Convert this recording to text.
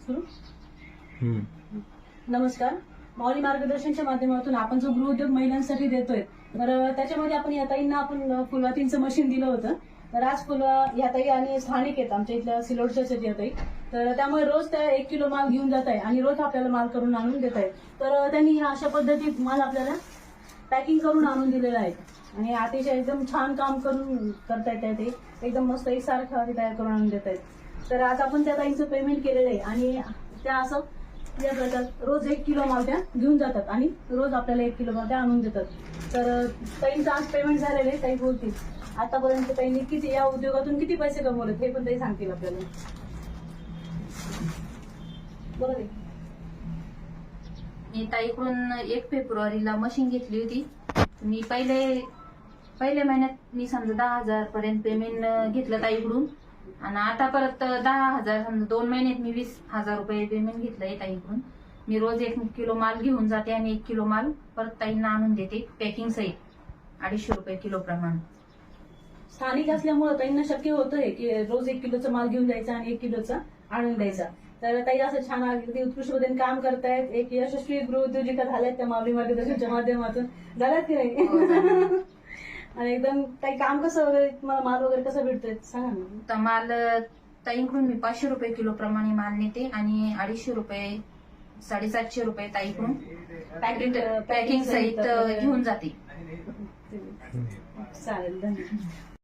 सुरू. हम्म. नमस्कार. माऊली मार्गदर्शनच्या माध्यमातून आपण जो गृहउद्योग महिलांसाठी देतोय तर त्याच्यामध्ये आपण या ताईंना आपण फुलवातींचं मशीन दिलं होतं. तर आज फुलं या ताई आणि स्थानिक आहेत आमच्या इथल्या सिलोडच्याच आहेत या ताई. तर त्यामुळे रोज त्या एक किलो माल घेऊन जात आहे आणि रोज आपल्याला माल करून आणून देत आहेत तर त्यांनी ह्या अशा पद्धतीत माल आपल्याला पॅकिंग करून आणून दिलेला आहे. आणि अतिशय एकदम छान काम करून करतायत त्या ते एकदम मस्त एकसारखं तयार करून आणून देत आहेत. तर आज आपण त्या ताईंचं पेमेंट केलेलं आहे. आणि त्या असं या जातात रोज एक किलो मावत्या घेऊन जातात आणि रोज आपल्याला एक किलो मावत्या आणून देतात. तर ताईंचं आज पेमेंट झालेलं आहे. ताई बोलतील आतापर्यंत ताईंनी किती या उद्योगातून किती पैसे कमवले हे पण ताई सांगतील आपल्याला. बरोबर मी ताईकडून एक फेब्रुवारीला मशीन घेतली होती. मी पहिले पहिल्या महिन्यात मी समजा दहा हजार पर्यंत पेमेंट घेतलं ताईकडून. आणि आता परत दहा हजार दोन महिन्यात मी वीस हजार रुपये पेमेंट घेतलंय ताईकडून. मी रोज एक किलो माल घेऊन जाते आणि एक किलो माल परत ताईंना आणून देते पॅकिंग सहित. अडीचशे रुपये किलो प्रमाण. स्थानिक असल्यामुळे ताईंना शक्य होतंय की रोज एक किलोचा माल घेऊन जायचा आणि एक किलोचा आणून द्यायचा. तर ताई असं छान अगदी उत्कृष्ट पद्धतीने काम करतायत. एक यशस्वी गृहउद्योजिका झाल्यात त्या माऊली मार्गदर्शनच्या माध्यमातून. झाल्यात की नाही? आणि एकदम ताई काम कसं वगैरे तुम्हाला माल वगैरे कसं भेटतोय? सांगा ना. तर माल ताईकडून मी पाचशे रुपये किलो प्रमाणे माल नेते आणि अडीचशे रुपये साडेसातशे रुपये ताईकडून पॅकेट पॅकिंग सहित घेऊन जाते. चालेल धन्यवाद.